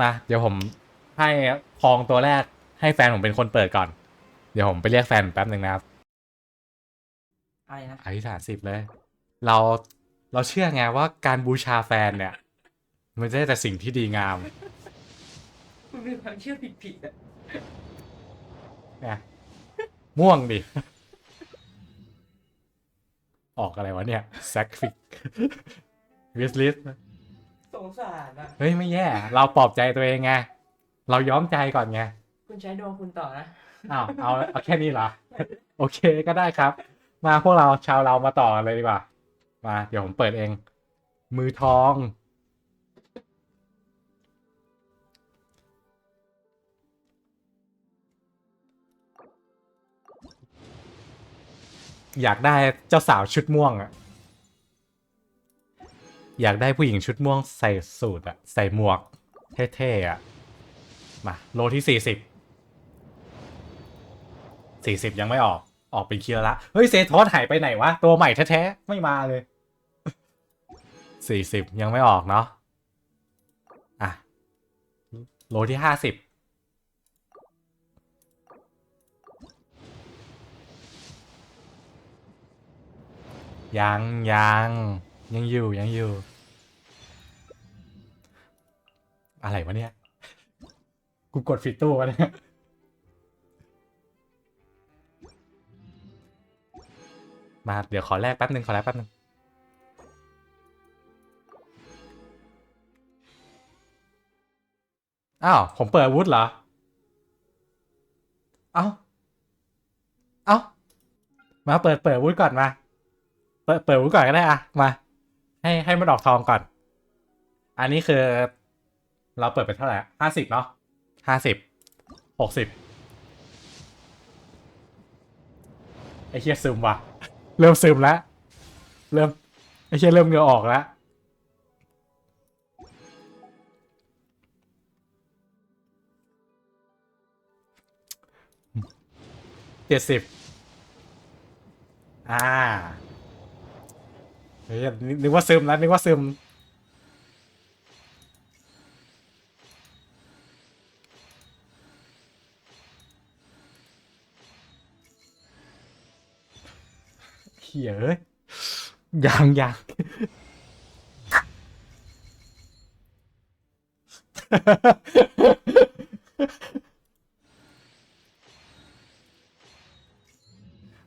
มา เดี๋ยวผมให้ทองตัวแรกให้แฟนผมเป็นคนเปิดก่อน เดี๋ยวผมไปเรียกแฟนผมแป๊บหนึ่งนะครับอะไรนะอธิษฐานสิบเลย เราเราเชื่อไงว่าการบูชาแฟนเนี่ย มันจะได้แต่สิ่งที่ดีงามคุณมีความเชื่อผิดๆอะเนี่ยม่วงดิ ออกอะไรวะเนี่ยแซกฟิกวิสลิสส งสารอะเฮ้ยไม่แย่ เราปลอบใจตัวเองไง เราย้อมใจก่อนไง คุณใช้ดวงคุณต่อนะ อ้าวเอาเอาแค่นี้เหรอ โอเคก็ได้ครับ มาพวกเราชาวเรามาต่อกันเลยดีกว่า มา เดี๋ยวผมเปิดเอง มือทอง อยากได้เจ้าสาวชุดม่วงอะ อยากได้ผู้หญิงชุดม่วงใส่สูทอะใส่หมวก เท่ๆอะมาโลที่สี่สิบสี่สิบยังไม่ออกออกเป็นคิวละ เฮ้ย เซทอสหายไปไหนวะ ตัวใหม่แท้ๆ ไม่มาเลยสี่สิบยังไม่ออกเนาะอะ โลที่ห้าสิบยังยัง ยังอยู่ยังอยู่ อะไรวะเนี่ย กูกดฟิตตู้วะเนี่ยมาเดี๋ยวขอแลกแป๊บหนึ่งขอแลกแป๊บหนึ่งอ้าว ผมเปิดอาวุธเหรอ เอ้า เอ้า มาเปิดเปิดอาวุธก่อนมา เปิดเปิดอาวุธก่อนก็ได้อะมา ให้ให้มันออกทองก่อน อันนี้คือ เราเปิดไปเท่าไหร่ห้าสิบเนาะห้าสิบหกสิบไอ้เฮียซึมว่ะ เริ่มซึมแล้ว เริ่มไอ้เชี่ยเริ่มเหงื่อออกแล้วเจ็ดสิบอ่าเฮ้ยนึกว่าซึมแล้วนึกว่าซึมเขียเอ้ยยังยัง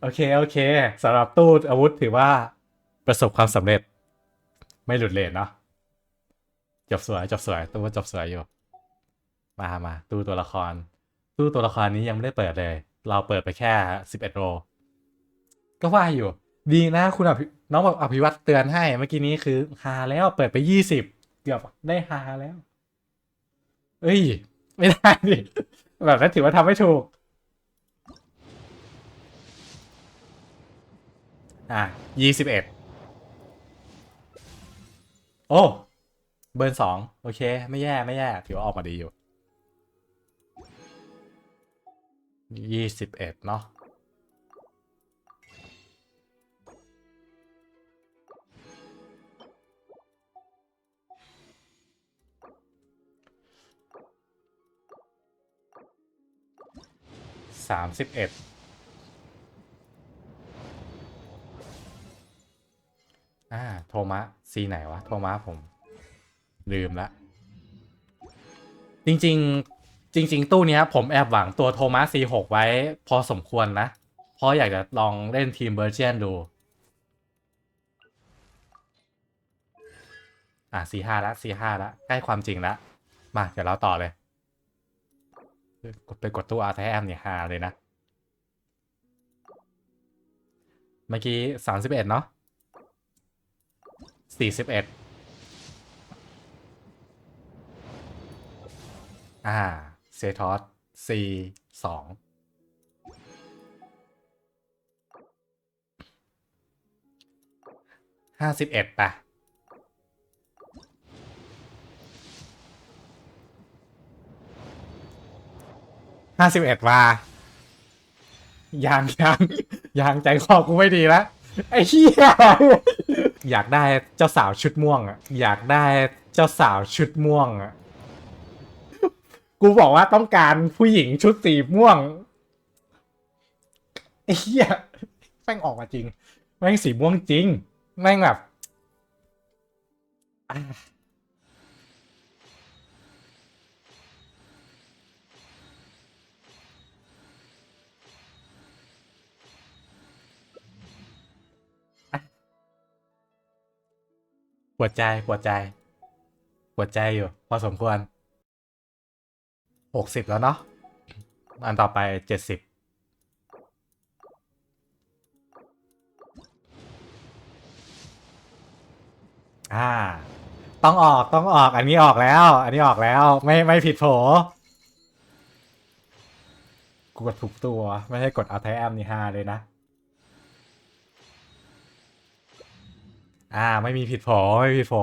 โอเค โอเคสำหรับตู้อาวุธถือว่า ประสบความสำเร็จ ไม่หลุดเลนเนาะจบสวยจบสวยตู้ว่าจบสวยอยู่ มามาตู้ตัวละคร ตู้ตัวละครนี้ยังไม่ได้เปิดเลย เราเปิดไปแค่สิบเอ็ดโรก็ว่าอยู่ ดีนะคุณน้องบอกอภิวัตเตือนให้ เมื่อกี้นี้คือฮาแล้วเปิดไปยี่สิบเกือบได้ฮาแล้ว เอ้ย ไม่ได้ดิแบบนั้นถือว่าทำไม่ถูก อะยี่สิบเอ็ด โอ้ เบิร์นสองโอเค ไม่แย่ไม่แย่ถือว่าออกมาดีอยู่ยี่สิบเอ็ดเนาะสามสิบเอ็ด อ่าโทมะซีไหนวะโทมะผม ลืมละจริง ๆ จริง ๆ ตู้นี้ผมแอบหวังตัวโทมัส C6 ไว้ พอสมควรนะ เพราะอยากจะลองเล่นทีมเบอร์เจียนดู อะ C5 ละ C5 ละใกล้ความจริงละ มา เดี๋ยวเราต่อเลย กดไปกดตู้อาร์ทแทมเนี่ยฮาเลยนะ เมื่อกี้สามสิบเอ็ดเนาะ สี่สิบเอ็ดอ่า เซทอสซีสองห้าสิบเอ็ดป่ะห้าสิบเอ็ดมายังยังยังใจคอกูไม่ดีแล้วไอ้เหี้ย อยากได้เจ้าสาวชุดม่วงอะอยากได้เจ้าสาวชุดม่วงอะกูบอกว่าต้องการผู้หญิงชุดสีม่วงไอ้เหี้ยแม่งออกมาจริงแม่งสีม่วงจริงแม่งแบบ ปวดใจปวดใจปวดใจอยู่ พอสมควรหกสิบแล้วเนาะอันต่อไปเจ็ดสิบอ่า ต้องออกต้องออกอันนี้ออกแล้ว อันนี้ออกแล้ว ไม่ไม่ผิดโผกูกดถูกตัว ไม่ใช่กดเอาไทแอมนี่ฮาเลยนะ อ่า ไม่มีผิดโผไม่มีผิดโผ